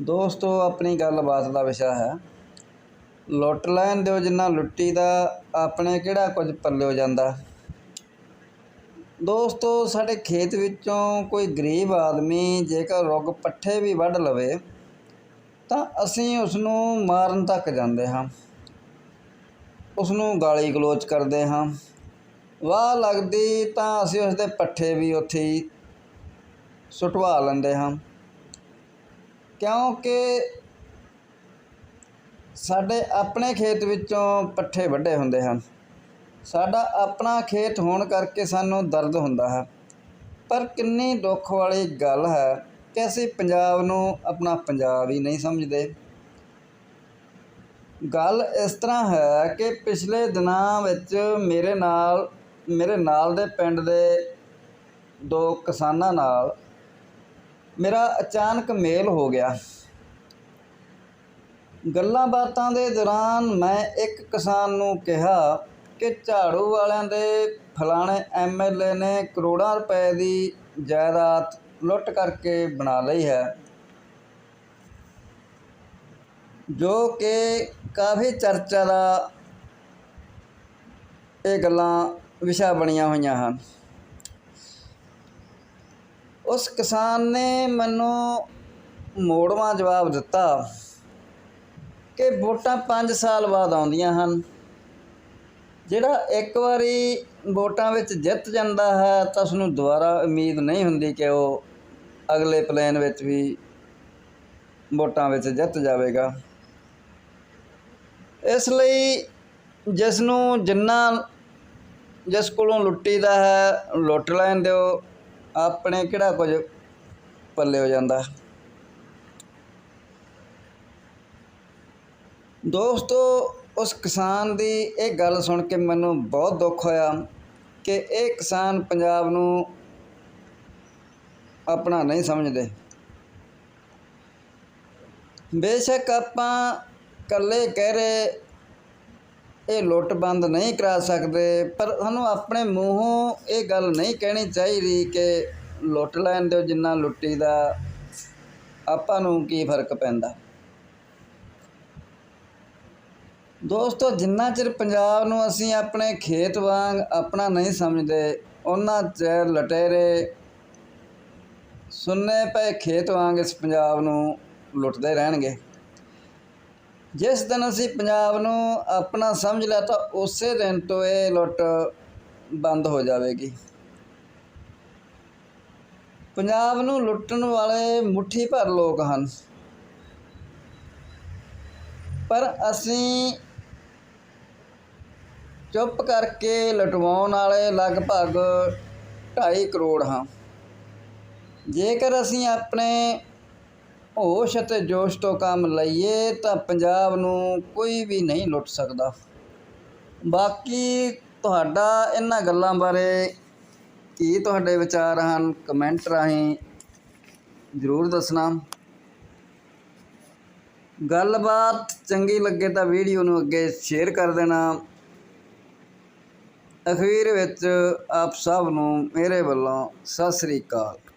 ਦੋਸਤੋ, ਆਪਣੀ ਗੱਲਬਾਤ ਦਾ ਵਿਸ਼ਾ ਹੈ। ਲੁੱਟ ਲੈਣ ਦਿਓ ਜਿੰਨਾ ਲੁੱਟੀ ਦਾ, ਆਪਣੇ ਕਿਹੜਾ ਕੁਝ ਪੱਲਿਓ ਜਾਂਦਾ। ਦੋਸਤੋ, ਸਾਡੇ ਖੇਤ ਵਿੱਚੋਂ ਕੋਈ ਗਰੀਬ ਆਦਮੀ ਜੇਕਰ ਰੁੱਗ ਪੱਠੇ ਵੀ ਵੱਢ ਲਵੇ, ਤਾਂ ਅਸੀਂ ਉਸ ਨੂੰ ਮਾਰਨ ਤੱਕ ਜਾਂਦੇ ਹਾਂ। ਉਸ ਨੂੰ ਗਾਲੀ ਗਲੋਚ ਕਰਦੇ ਹਾਂ। ਵਾਹ ਲੱਗਦੀ ਤਾਂ ਅਸੀਂ ਉਸ ਦੇ ਪੱਠੇ ਵੀ ਉੱਥੇ ਹੀ ਸੁਟਵਾ ਲੈਂਦੇ ਹਾਂ। ਕਿਉਂਕਿ ਸਾਡੇ ਆਪਣੇ ਖੇਤ ਵਿੱਚੋਂ ਪੱਠੇ ਵੱਢੇ ਹੁੰਦੇ ਹਨ। ਸਾਡਾ ਆਪਣਾ ਖੇਤ ਹੋਣ ਕਰਕੇ ਸਾਨੂੰ ਦਰਦ ਹੁੰਦਾ ਹੈ। ਪਰ ਕਿੰਨੀ ਦੁੱਖ ਵਾਲੀ ਗੱਲ ਹੈ ਕਿ ਅਸੀਂ ਪੰਜਾਬ ਨੂੰ ਆਪਣਾ ਪੰਜਾਬ ਹੀ ਨਹੀਂ ਸਮਝਦੇ। ਗੱਲ ਇਸ ਤਰ੍ਹਾਂ ਹੈ ਕਿ ਪਿਛਲੇ ਦਿਨਾਂ ਵਿੱਚ ਮੇਰੇ ਨਾਲ ਮੇਰੇ ਨਾਲ ਦੇ ਪਿੰਡ ਦੇ ਦੋ ਕਿਸਾਨਾਂ ਨਾਲ ਮੇਰਾ ਅਚਾਨਕ ਮੇਲ ਹੋ ਗਿਆ। ਗੱਲਾਂ ਬਾਤਾਂ ਦੇ ਦੌਰਾਨ ਮੈਂ ਇੱਕ ਕਿਸਾਨ ਨੂੰ ਕਿਹਾ ਕਿ ਝਾੜੂ ਵਾਲਿਆਂ ਦੇ ਫਲਾਣੇ ਐਮਐਲਏ ਨੇ ਕਰੋੜਾਂ ਰੁਪਏ ਦੀ ਜਾਇਦਾਦ ਲੁੱਟ ਕਰਕੇ ਬਣਾ ਲਈ ਹੈ। ਜੋ ਕਿ ਕਾਫੀ ਚਰਚਾ ਦਾ ਇਹ ਗੱਲਾਂ ਵਿਸ਼ਾ ਬਣੀਆਂ ਹੋਈਆਂ ਹਨ। ਉਸ ਕਿਸਾਨ ਨੇ ਮੈਨੂੰ ਮੋੜਵਾਂ ਜਵਾਬ ਦਿੱਤਾ ਕਿ ਵੋਟਾਂ 5 ਸਾਲ ਬਾਅਦ ਆਉਂਦੀਆਂ ਹਨ। ਜਿਹੜਾ ਇੱਕ ਵਾਰੀ ਵੋਟਾਂ ਵਿੱਚ ਜਿੱਤ ਜਾਂਦਾ ਹੈ ਤਾਂ ਉਸ ਨੂੰ ਦੁਬਾਰਾ ਉਮੀਦ ਨਹੀਂ ਹੁੰਦੀ ਕਿ ਉਹ ਅਗਲੇ ਪਲਾਨ ਵਿੱਚ ਵੀ ਵੋਟਾਂ ਵਿੱਚ ਜਿੱਤ ਜਾਵੇਗਾ। ਇਸ ਲਈ ਜਿਸ ਨੂੰ ਜਿੰਨਾ ਜਿਸ ਕੋਲੋਂ ਲੁੱਟੀਦਾ ਹੈ, ਲੁੱਟ ਲੈਣ ਦਿਓ। ਆਪਣੇ ਕਿਹੜਾ ਕੁਝ ਪੱਲੇ ਹੋ ਜਾਂਦਾ? ਦੋਸਤੋ, ਉਸ ਕਿਸਾਨ ਦੀ ਇਹ ਗੱਲ ਸੁਣ ਕੇ ਮੈਨੂੰ ਬਹੁਤ ਦੁੱਖ ਹੋਇਆ ਕਿ ਇਹ ਕਿਸਾਨ ਪੰਜਾਬ ਨੂੰ ਆਪਣਾ ਨਹੀਂ ਸਮਝਦੇ। ਬੇਸ਼ੱਕ ਆਪਾਂ ਇਕੱਲੇ ਕਹਿ ਰਹੇ ਇਹ ਲੁੱਟ ਬੰਦ ਨਹੀਂ ਕਰਾ ਸਕਦੇ, ਪਰ ਸਾਨੂੰ ਆਪਣੇ ਮੂੰਹੋਂ ਇਹ ਗੱਲ ਨਹੀਂ ਕਹਿਣੀ ਚਾਹੀਦੀ ਕਿ ਲੁੱਟ ਲੈਣ ਦਿਓ ਜਿੰਨਾ ਲੁੱਟੀ ਦਾ ਆਪਾਂ ਨੂੰ ਕੀ ਫ਼ਰਕ ਪੈਂਦਾ? ਦੋਸਤੋ, ਜਿੰਨਾ ਚਿਰ ਪੰਜਾਬ ਨੂੰ ਅਸੀਂ ਆਪਣੇ ਖੇਤ ਵਾਂਗ ਆਪਣਾ ਨਹੀਂ ਸਮਝਦੇ ਉਹਨਾਂ ਚਿਰ ਲਟੇਰੇ ਸੁੰਨੇ ਪਏ ਖੇਤ ਵਾਂਗ ਇਸ ਪੰਜਾਬ ਨੂੰ ਲੁੱਟਦੇ ਰਹਿਣਗੇ। ਜਿਸ ਦਿਨ ਅਸੀਂ ਪੰਜਾਬ ਨੂੰ ਆਪਣਾ ਸਮਝ ਲਿਆ ਤਾਂ ਉਸੇ ਦਿਨ ਤੋਂ ਇਹ ਲੁੱਟ ਬੰਦ ਹੋ ਜਾਵੇਗੀ। ਪੰਜਾਬ ਨੂੰ ਲੁੱਟਣ ਵਾਲੇ ਮੁੱਠੀ ਭਰ ਲੋਕ ਹਨ। ਪਰ ਅਸੀਂ ਚੁੱਪ ਕਰਕੇ ਲਟਵਾਉਣ ਵਾਲੇ ਲਗਭਗ 2.5 ਕਰੋੜ ਹਾਂ। ਜੇਕਰ ਅਸੀਂ ਆਪਣੇ ਹੋਸ਼ ਅਤੇ ਜੋਸ਼ ਤੋਂ ਕੰਮ ਲਈਏ ਤਾਂ ਪੰਜਾਬ ਨੂੰ ਕੋਈ ਵੀ ਨਹੀਂ ਲੁੱਟ ਸਕਦਾ। ਬਾਕੀ ਤੁਹਾਡਾ ਇਹਨਾਂ ਗੱਲਾਂ ਬਾਰੇ ਕੀ ਤੁਹਾਡੇ ਵਿਚਾਰ ਹਨ, ਕਮੈਂਟ ਰਾਹੀਂ ਜ਼ਰੂਰ ਦੱਸਣਾ। ਗੱਲਬਾਤ ਚੰਗੀ ਲੱਗੇ ਤਾਂ ਵੀਡੀਓ ਨੂੰ ਅੱਗੇ ਸ਼ੇਅਰ ਕਰ ਦੇਣਾ। ਅਖੀਰ ਵਿੱਚ ਆਪ ਸਭ ਨੂੰ ਮੇਰੇ ਵੱਲੋਂ ਸਤਿ ਸ੍ਰੀ ਅਕਾਲ।